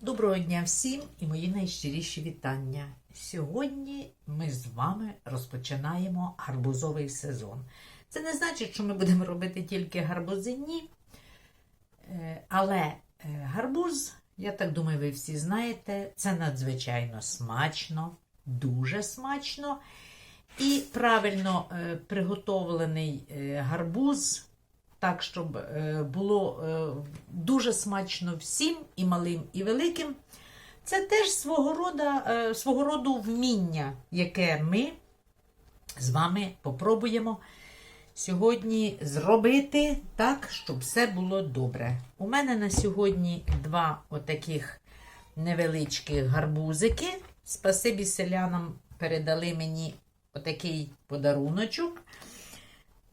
Доброго дня всім і мої найщиріші вітання. Сьогодні ми з вами розпочинаємо гарбузовий сезон. Це не значить, що ми будемо робити тільки гарбузи, ні. Е, Але е, гарбуз, я так думаю, ви всі знаєте, це надзвичайно смачно, дуже смачно. І правильно е, приготовлений гарбуз так, щоб е, було е, дуже смачно всім, і малим, і великим. Це теж свого роду, свого роду вміння, яке ми з вами попробуємо сьогодні зробити так, щоб все було добре. У мене на сьогодні два отаких невеличких гарбузики. Спасибі селянам передали мені отакий подаруночок.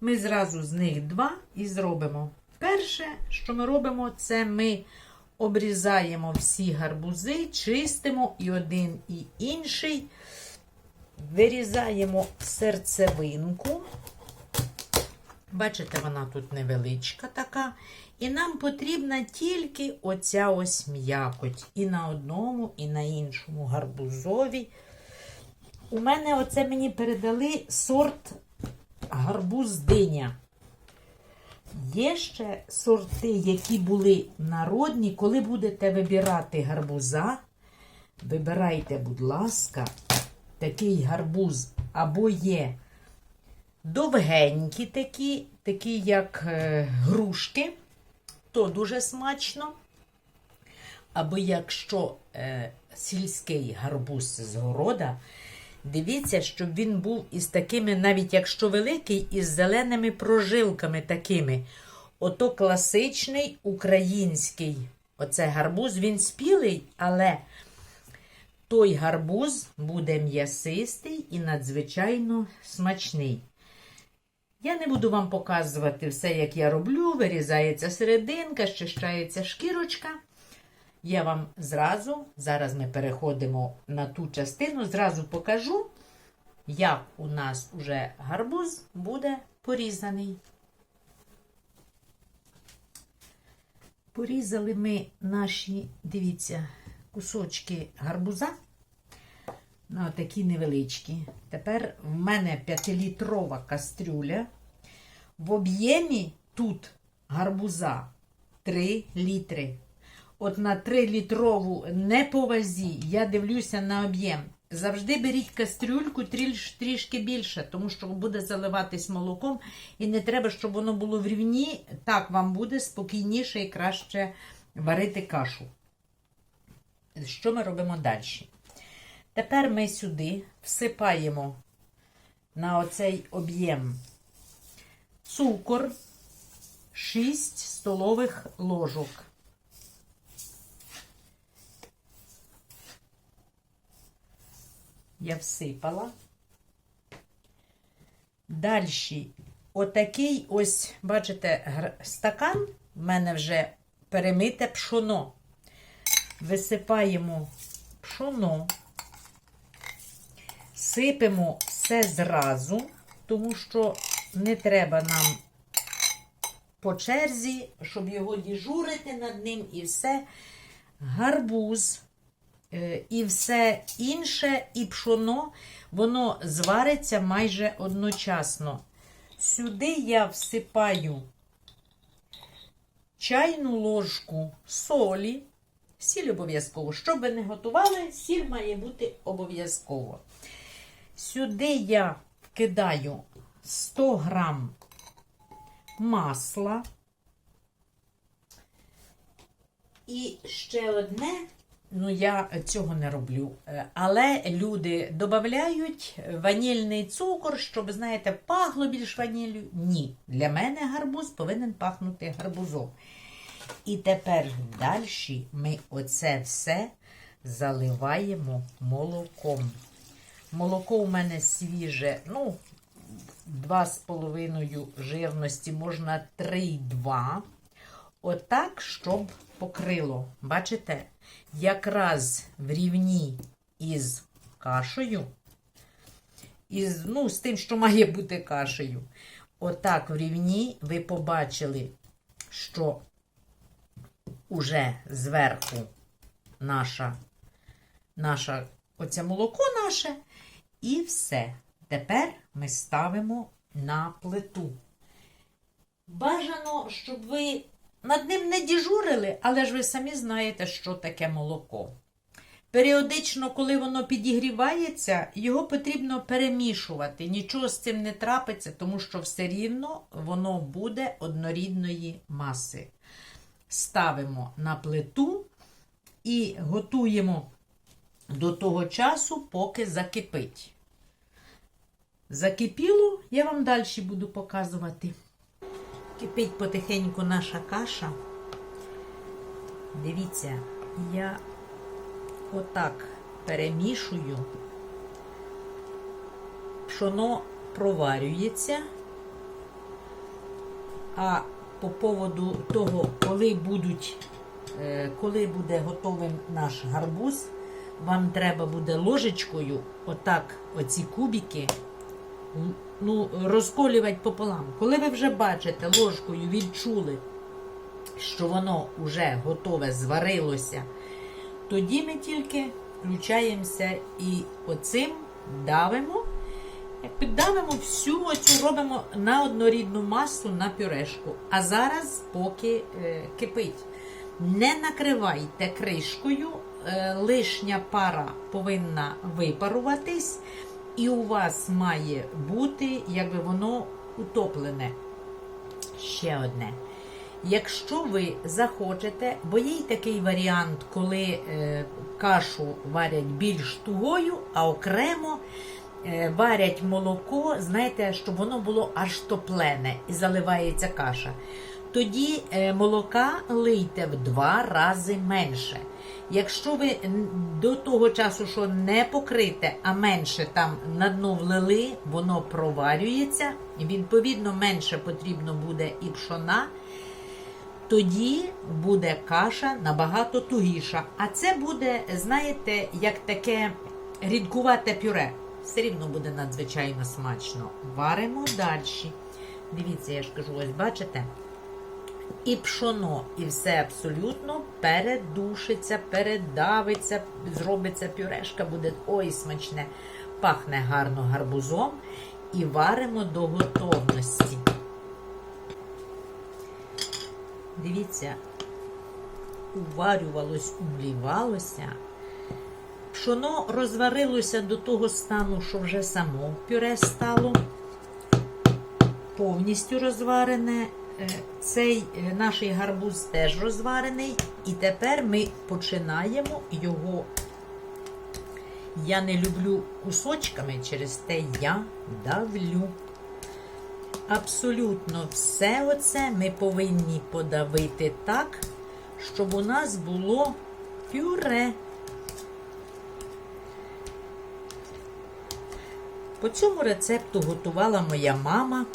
Ми зразу з них два і зробимо. Перше, що ми робимо, це ми обрізаємо всі гарбузи, чистимо і один, і інший. Вирізаємо серцевинку. Бачите, вона тут невеличка така. І нам потрібна тільки оця ось м'якоть. І на одному, і на іншому гарбузові. У мене оце мені передали сорт гарбуз диня. Є ще сорти, які були народні. Коли будете вибирати гарбуза, вибирайте, будь ласка, такий гарбуз або є довгенькі такі, такі як е, грушки, то дуже смачно. Або якщо е, сільський гарбуз з города, Дивіться, щоб він був із такими, навіть якщо великий, із зеленими прожилками такими. Ото класичний український оце гарбуз, він спілий, але той гарбуз буде м'ясистий і надзвичайно смачний. Я не буду вам показувати все, як я роблю. Вирізається серединка, щищається шкірочка. Я вам зразу, зараз ми переходимо на ту частину, зразу покажу, як у нас уже гарбуз буде порізаний. Порізали ми наші, дивіться, кусочки гарбуза на такі невеличкі. Тепер в мене 5-літрова кастрюля. В об'ємі тут гарбуза 3 літри. От на 3-літрову не по вазі, я дивлюся на об'єм. Завжди беріть кастрюльку тріш, трішки більше, тому що буде заливатись молоком, і не треба, щоб воно було в рівні. Так вам буде спокійніше і краще варити кашу. Що ми робимо далі? Тепер ми сюди всипаємо на оцей об'єм цукор 6 столових ложок. Я всипала. Далі, отакий ось, бачите, стакан в мене вже перемите пшоно. Висипаємо пшоно, сипемо все зразу, тому що не треба нам по черзі, щоб його діжурити над ним і все. Гарбуз і все інше, і пшоно, воно звариться майже одночасно. Сюди я всипаю чайну ложку солі. Сіль обов'язково. Щоб ви не готували, сіль має бути обов'язково. Сюди я вкидаю 100 грам масла. І ще одне Ну, я цього не роблю. Е, але люди додають ванільний цукор, щоб, знаєте, пахло більш ваніллю. Ні. Для мене гарбуз повинен пахнути гарбузом. І тепер далі ми оце все заливаємо молоком. Молоко у мене свіже, ну, 2,5 жирності, можна 3,2. Отак, щоб покрило. Бачите? Якраз в рівні із кашею, із, ну, з тим, що має бути кашею. Отак в рівні ви побачили, що уже зверху наша, наша оце молоко наше. І все. Тепер ми ставимо на плиту. Бажано, щоб ви над ним не діжурили, але ж ви самі знаєте, що таке молоко. Періодично, коли воно підігрівається, його потрібно перемішувати. Нічого з цим не трапиться, тому що все рівно воно буде однорідної маси. Ставимо на плиту і готуємо до того часу, поки закипить. Закипіло, я вам далі буду показувати. Кипить потихеньку наша каша. Дивіться, я отак перемішую, пшоно проварюється. А по поводу того, коли будуть, е, коли буде готовий наш гарбуз, вам треба буде ложечкою отак оці кубики ну, розколювати пополам. Коли ви вже бачите ложкою, відчули, що воно вже готове, зварилося, тоді ми тільки включаємося і оцим давимо. Піддавимо всю оцю робимо на однорідну масу на пюрешку. А зараз поки е, кипить. Не накривайте кришкою, е, лишня пара повинна випаруватись, і у вас має бути, якби воно утоплене. Ще одне. Якщо ви захочете, бо є й такий варіант, коли е, кашу варять більш тугою, а окремо е, варять молоко, знаєте, щоб воно було аж топлене і заливається каша. Тоді е, молока лийте в два рази менше. Якщо ви до того часу, що не покрите, а менше там на дно влили, воно проварюється, і відповідно менше потрібно буде і пшона, тоді буде каша набагато тугіша. А це буде, знаєте, як таке рідкувате пюре. Все рівно буде надзвичайно смачно. Варимо далі. Дивіться, я ж кажу, ось бачите? І пшоно, і все абсолютно передушиться, передавиться, зробиться пюрешка, буде ой смачне, пахне гарно гарбузом і варимо до готовності. Дивіться, уварювалось, умлівалося. Пшоно розварилося до того стану, що вже само пюре стало повністю розварене. Е, Цей е, наш гарбуз теж розварений. І тепер ми починаємо його. Я не люблю кусочками, через те я давлю. Абсолютно все оце ми повинні подавити так, щоб у нас було пюре. По цьому рецепту готувала моя мама.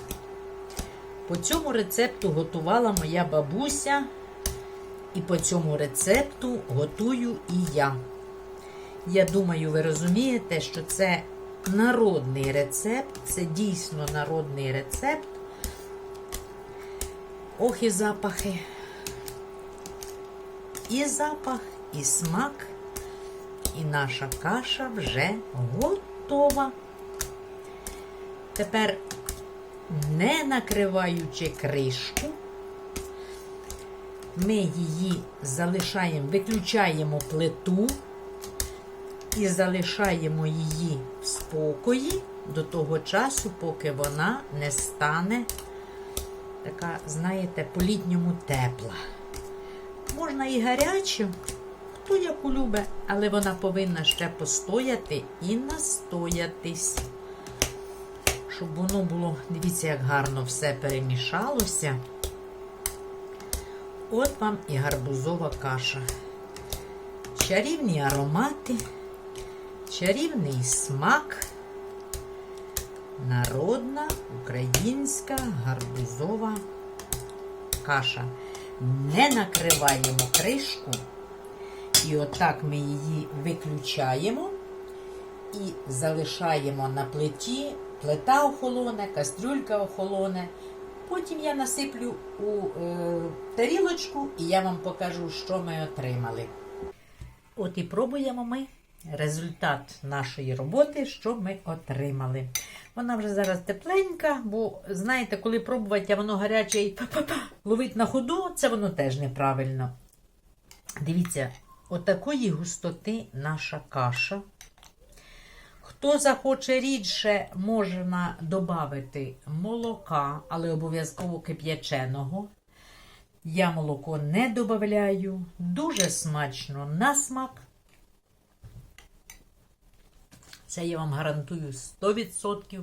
По цьому рецепту готувала моя бабуся. І по цьому рецепту готую і я. Я думаю, ви розумієте, що це народний рецепт, це дійсно народний рецепт. Ох, і запахи. І запах, і смак, і наша каша вже готова. Тепер, не накриваючи кришку, ми її залишаємо, виключаємо плиту і залишаємо її в спокої до того часу, поки вона не стане така, знаєте, по-літньому тепла. Можна і гарячу, хто яку любить, але вона повинна ще постояти і настоятись. Щоб воно було, дивіться, як гарно все перемішалося. От вам і гарбузова каша. Чарівні аромати, чарівний смак, народна українська гарбузова каша. Не накриваємо кришку, і отак ми її виключаємо і залишаємо на плиті. Плита охолоне, кастрюлька охолоне. Потім я насиплю у е, тарілочку і я вам покажу, що ми отримали. От і пробуємо ми результат нашої роботи, що ми отримали. Вона вже зараз тепленька, бо знаєте, коли пробувати, а воно гаряче і ловить на ходу, це воно теж неправильно. Дивіться, отакої густоти наша каша. Хто захоче рідше, можна додати молока, але обов'язково кип'яченого. Я молоко не додаю. Дуже смачно на смак. Це я вам гарантую 100%.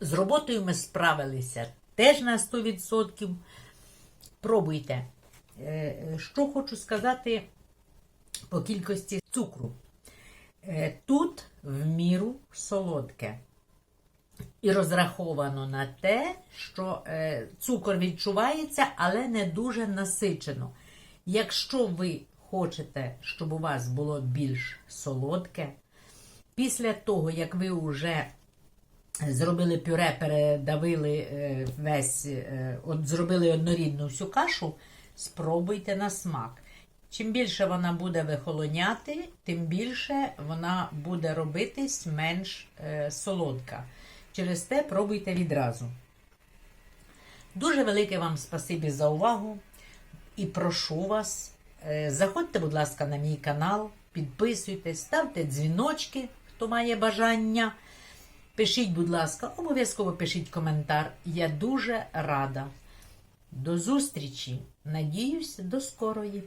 З роботою ми справилися теж на 100%. Пробуйте. Е, Що хочу сказати по кількості цукру. Е, Тут в міру солодке. І розраховано на те, що е, цукор відчувається, але не дуже насичено. Якщо ви хочете, щоб у вас було більш солодке, після того, як ви вже зробили пюре, передавили е, весь, от зробили однорідну всю кашу, спробуйте на смак. Чим більше вона буде вихолоняти, тим більше вона буде робитись менш е, солодка. Через те пробуйте відразу. Дуже велике вам спасибі за увагу і прошу вас, е, заходьте, будь ласка, на мій канал, підписуйтесь, ставте дзвіночки, хто має бажання. Пишіть, будь ласка, обов'язково пишіть коментар. Я дуже рада. До зустрічі! Надіюсь, до скорої!